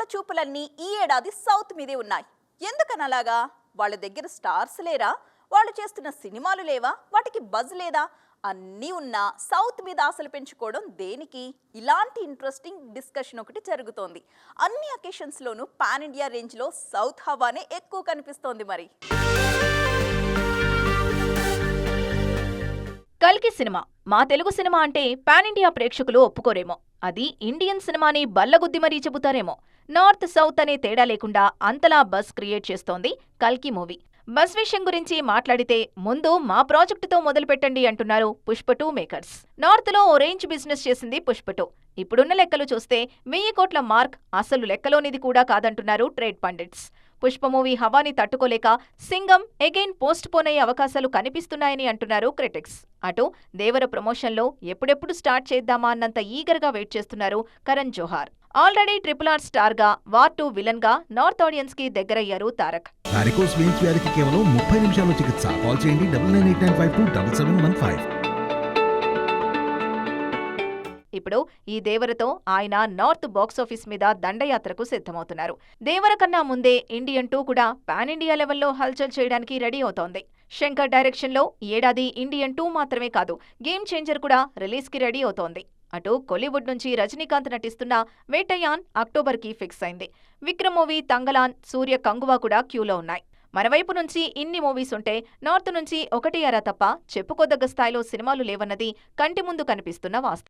కళ్ళ చూపులన్నీ ఈ ఏడాది సౌత్ మీదే ఉన్నాయి. ఎందుకనలాగా వాళ్ళ దగ్గర స్టార్స్ లేరా? వాళ్ళు చేస్తున్న సినిమాలు లేవా? వాటికి బజ్ లేదా? అన్నీ ఉన్నా సౌత్ మీద ఆశలు పెంచుకోవడం దేనికి? ఇలాంటి ఇంట్రెస్టింగ్ డిస్కషన్ ఒకటి జరుగుతోంది. అన్ని అకేషన్స్లోనూ పాన్ ఇండియా రేంజ్లో సౌత్ హవానే ఎక్కువ కనిపిస్తోంది మరి. కల్కి సినిమా. మా తెలుగు సినిమా అంటే పాన్ ఇండియా ప్రేక్షకులు ఒప్పుకోరేమో. అది ఇండియన్ సినిమాని బల్లగుద్ది మరీ చెబుతారేమో. నార్త్ సౌత్ అనే తేడా లేకుండా అంతలా బస్ క్రియేట్ చేస్తోంది కల్కి మూవీ. బస్ విషయం గురించి మాట్లాడితే ముందు మా ప్రాజెక్టుతో మొదలుపెట్టండి అంటున్నారు పుష్ప టూ మేకర్స్. నార్త్లో ఓ రేంజ్ బిజినెస్ చేసింది పుష్ప టూ. ఇప్పుడున్న లెక్కలు చూస్తే వెయ్యి కోట్ల మార్క్ అసలు లెక్కలోనిది కూడా కాదంటున్నారు ట్రేడ్ పండిట్స్. పుష్ప మూవీ హవాని తట్టుకోలేక సింగం ఎగైన్ పోస్ట్ పోన్ అయ్యే అవకాశాలు కనిపిస్తున్నాయని అంటున్నారు క్రిటిక్స్. అటు దేవర ప్రమోషన్లో ఎప్పుడెప్పుడు స్టార్ట్ చేద్దామా అన్నంత ఈగర్గా వెయిట్ చేస్తున్నారు Karan Johar. Already triple R స్టార్గా వార్ టూ విలన్గా నార్త్ ఆడియన్స్కి దగ్గరయ్యారు తారక్. కేవలం ముప్పై నిమిషాల్లో చికిత్స. కాల్ చేయండి ఇప్పుడు ఈ దేవరతో ఆయన నార్త్ బాక్సాఫీస్ మీద దండయాత్రకు సిద్ధమవుతున్నారు. దేవర కన్నా ముందే ఇండియన్ టూ కూడా పాన్ ఇండియా లెవెల్లో హల్చల్ చేయడానికి రెడీ అవుతోంది. శంకర్ డైరెక్షన్లో ఏడాది ఇండియన్ టూ మాత్రమే కాదు గేమ్ చేంజర్ కూడా రిలీజ్కి రెడీ అవుతోంది. అటు కోలీవుడ్ నుంచి రజనీకాంత్ నటిస్తున్న వేటయాన్ అక్టోబర్కి ఫిక్స్ అయింది. విక్రమ్ మూవీ తంగలాన్ సూర్య కంగువా కూడా క్యూలో ఉన్నాయి. మరోవైపు నుంచి ఇన్ని మూవీస్ ఉంటే నార్త్ నుంచి ఒకటి అరా తప్ప చెప్పుకోదగ్గ స్థాయిలో సినిమాలు లేవన్నది కంటి ముందు కనిపిస్తున్న వాస్తవం.